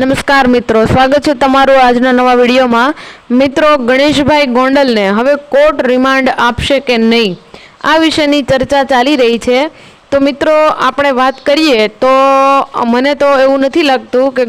નમસ્કાર મિત્રો, સ્વાગત છે તમારું આજના નવા વિડીયોમાં. મિત્રો, ગણેશભાઈ ગોંડલને હવે કોર્ટ રિમાન્ડ આપશે કે નહીં? આ વિશેની ચર્ચા ચાલી રહી છે. તો મિત્રો, આપણે વાત કરીએ તો મને તો એવું નથી લાગતું કે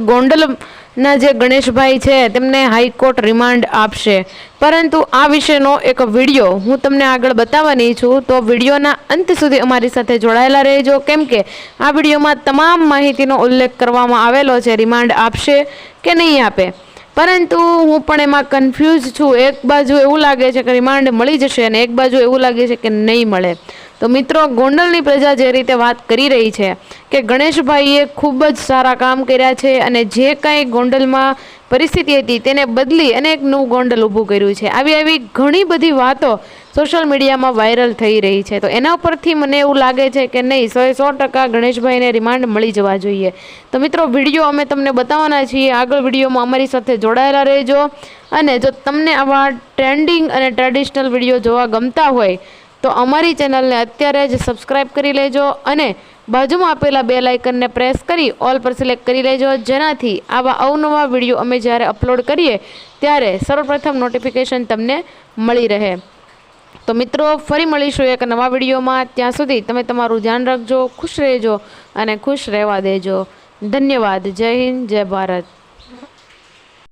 ગોંડલના જે ગણેશભાઈ છે, તેમને હાઈકોર્ટ રિમાન્ડ આપશે. પરંતુ આ વિશેનો એક વીડિયો હું તમને આગળ બતાવવાની છું. તો વિડીયોના અંત સુધી અમારી સાથે જોડાયેલા રહેજો. કેમ કે આ વિડીયોમાં તમામ માહિતીનો ઉલ્લેખ કરવામાં આવેલો છે, રિમાન્ડ આપશે કે નહીં આપે. પરંતુ હું પણ એમાં કન્ફ્યુઝ છું. એક બાજુ એવું લાગે છે કે રિમાન્ડ મળી જશે અને એક બાજુ એવું લાગે છે કે નહીં મળે. તો મિત્રો, ગોંડલની પ્રજા જે રીતે વાત કરી રહી છે કે ગણેશભાઈએ ખૂબ જ સારા કામ કર્યા છે અને જે કાંઈ ગોંડલમાં પરિસ્થિતિ હતી તેને બદલી અને એક નવું ગોંડલ ઊભું કર્યું છે. આવી આવી ઘણી બધી વાતો સોશિયલ મીડિયામાં વાયરલ થઈ રહી છે. તો એના પરથી મને એવું લાગે છે કે નહીં, સો સો ટકા ગણેશભાઈને રિમાન્ડ મળી જવા જોઈએ. તો મિત્રો, વીડિયો અમે તમને બતાવવાના છીએ. આગળ વિડીયોમાં અમારી સાથે જોડાયેલા રહેજો. અને જો તમને આવા ટ્રેન્ડિંગ અને ટ્રેડિશનલ વીડિયો જોવા ગમતા હોય તો અમારી ચેનલને અત્યારે જ સબસ્ક્રાઇબ કરી લેજો અને બાજુમાં આપેલા બે લાઇકનને પ્રેસ કરી ઓલ પર સિલેક્ટ કરી લેજો. જેનાથી આવા અવનવા વીડિયો અમે જ્યારે અપલોડ કરીએ, ત્યારે સર્વપ્રથમ નોટિફિકેશન તમને મળી રહે. તો મિત્રો, ફરી મળીશું એક નવા વિડીયોમાં. ત્યાં સુધી તમે તમારું ધ્યાન રાખજો, ખુશ રહેજો અને ખુશ રહેવા દેજો. ધન્યવાદ. જય હિન્દ, જય ભારત.